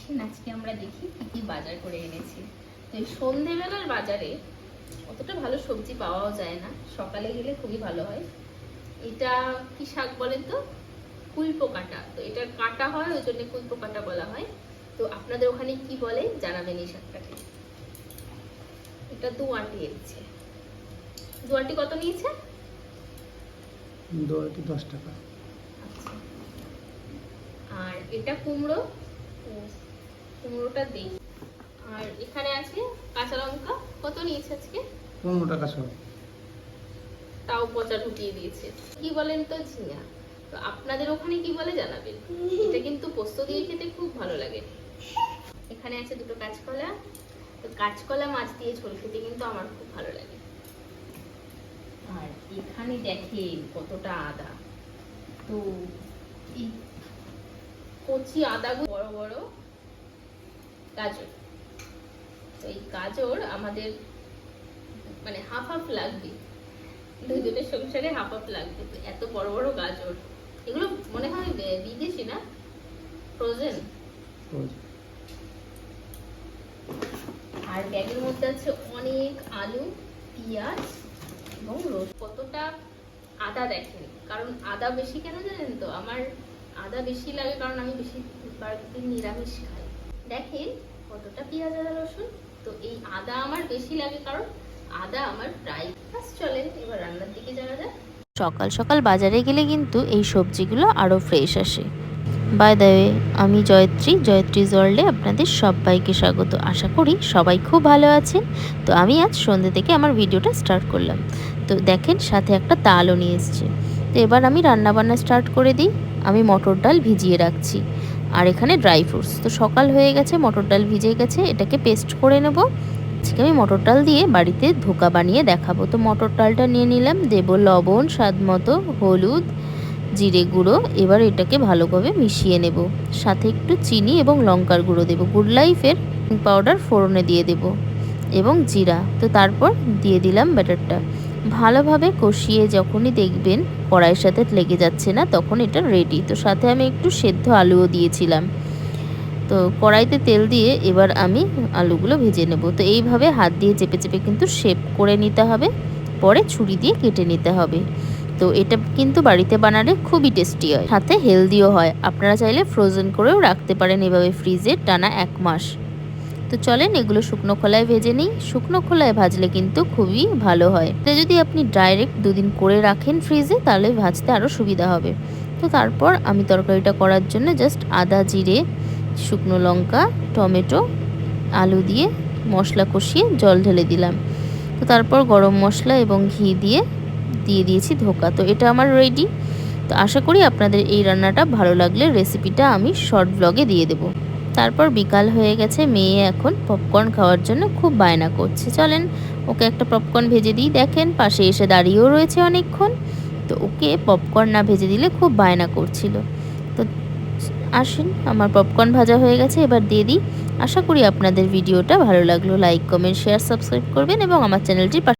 আসেন আজকে আমরা দেখি কি কি বাজার করে এনেছি। তো এই সন্ধেবেলার বাজারে অতটা ভালো সবজি পাওয়াও যায় না সকালে গেলে খুবই ভালো হয়। এটা কি শাক বলেন তো? কুলপো কাটা। তো এটা কাটা হয় ওই জন্য কুলপো কাটা বলা হয়। তো আপনাদের ওখানে কি বলে জানাবেন এই শাকটাকে এটা দু আটি এনেছে। দু আটি কত নিয়েছে? দোয়াটি দশ টাকা। আচ্ছা। আর এটা কুমড়ো? কুমড়োটা দেই। আর এখানে আছে কাঁচা লঙ্কা। কত নিয়েছে আজকে? পনেরো টাকা সব তাও পচা ঢুকিয়ে দিয়েছে। কি বলেন তো ঝিঙা? তো আপনাদের ওখানে কি বলে জানাবেন? এটা কিন্তু পোস্ত দিয়ে খেতে খুব ভালো লাগে। এখানে আছে দুটো কাঁচকলা। তো কাঁচকলা মাছ দিয়ে ঝোল খেতে কিন্তু আমার খুব ভালো লাগে। আর এখানে দেখেন কতটা আদা। তো এই কচি আদাগুলো বড় বড় গাজর। তো এই গাজর আমাদের মানে হাফ হাফ লাগবে। দুজনের সংসারে হাফ হাফ লাগবে। এত বড় বড় গাজর। এগুলো মনে হয় বিদেশি না? ফ্রোজেন আর ব্যাগের মধ্যে আছে অনেক আলু, পেঁয়াজ এবং রসুন। কতটা আদা দেখেন? কারণ আদা বেশি কেন জানেন তো? আমার আদা বেশি লাগে কারণ আমি বেশি নিরামিষ খাই। দেখেন কতটা পেঁয়াজ আদা রসুন। তো এই আদা আমার বেশি লাগে কারণ আদা আমার প্রায় কাজ চলে। এবার রান্নার দিকে যাওয়া যাক। সকাল সকাল বাজারে গেলে কিন্তু এই সবজিগুলো আরও ফ্রেশ আসে। বাই দ্য ওয়ে আমি জয়ত্রী জয়ত্রী জর্লে আপনাদের সবাইকে স্বাগত। আশা করি সবাই খুব ভালো আছেন। তো আমি আজ সন্ধ্যে থেকে আমার ভিডিওটা স্টার্ট করলাম। তো দেখেন সাথে একটা তালও নিয়ে এসছে। তো এবার আমি রান্নাবান্না স্টার্ট করে দিই। আমি মটর ডাল ভিজিয়ে রাখছি। আর এখানে ড্রাই ফ্রুটস। তো সকাল হয়ে গেছে, মটর ডাল ভিজে গেছে, এটাকে পেস্ট করে নেব। আজকে আমি মটর ডাল দিয়ে বাড়িতে ধোকা বানিয়ে দেখাবো। তো মটর ডালটা নিয়ে নিলাম, দেব লবণ, স্বাদ মতো, হলুদ, জিরে গুঁড়ো, এবার এটাকে ভালোভাবে মিশিয়ে নেব। সাথে একটু চিনি এবং লঙ্কার গুঁড়ো দেবো। গুড লাইফের পাউডার ফোড়নে দিয়ে দেব এবং জিরা। তো তারপর দিয়ে দিলাম ব্যাটারটা। ভালোভাবে কষিয়ে যখনই দেখবেন কড়াইয়ের সাথে লেগে যাচ্ছে না, তখন এটা রেডি তো সাথে আমি একটু সেদ্ধ আলুও দিয়েছিলাম। তো কড়াইতে তেল দিয়ে এবার আমি আলুগুলো ভেজে নেব। তো এইভাবে হাত দিয়ে চেপে চেপে কিন্তু শেপ করে নিতে হবে, পরে ছুরি দিয়ে কেটে নিতে হবে। তো এটা কিন্তু বাড়িতে বানালে খুবই টেস্টি হয়। সাথে হেলদিও হয়। আপনারা চাইলে ফ্রোজেন করেও রাখতে পারেন এভাবে ফ্রিজে টানা এক মাস। তো চলেন, এগুলো শুকনো খোলায় ভেজে নিই। শুকনো খোলায় ভাজলে কিন্তু খুবই ভালো হয়। তো যদি আপনি ডাইরেক্ট দুদিন করে রাখেন ফ্রিজে তাহলে ভাজতে আরও সুবিধা হবে। তো তারপর আমি তরকারিটা করার জন্য জাস্ট আদা জিরে, শুকনো লঙ্কা, টমেটো, আলু দিয়ে মশলা কষিয়ে জল ঢেলে দিলাম। তো তারপর গরম মশলা এবং ঘি দিয়ে দিয়ে দিয়েছি ধোকা। তো এটা আমার রেডি তো আশা করি আপনাদের এই রান্নাটা ভালো লাগলে রেসিপিটা আমি শর্ট ব্লগে দিয়ে দেব। তারপর বিকাল হয়ে গেছে, মেয়ে এখন পপকর্ন খাওয়ার জন্য খুব বায়না করছে। চলেন, ওকে একটা পপকর্ন ভেজে দিই। দেখেন, পাশে এসে দাঁড়িয়েও রয়েছে অনেকক্ষণ। তো ওকে পপকর্ন না ভেজে দিলে খুব বায়না করছিল। তো আসুন, আমার পপকর্ন ভাজা হয়ে গেছে, এবার দিয়ে দিই। আশা করি আপনাদের ভিডিওটা ভালো লাগল। লাইক কমেন্ট শেয়ার সাবস্ক্রাইব করবেন এবং আমার চ্যানেলটির পাশে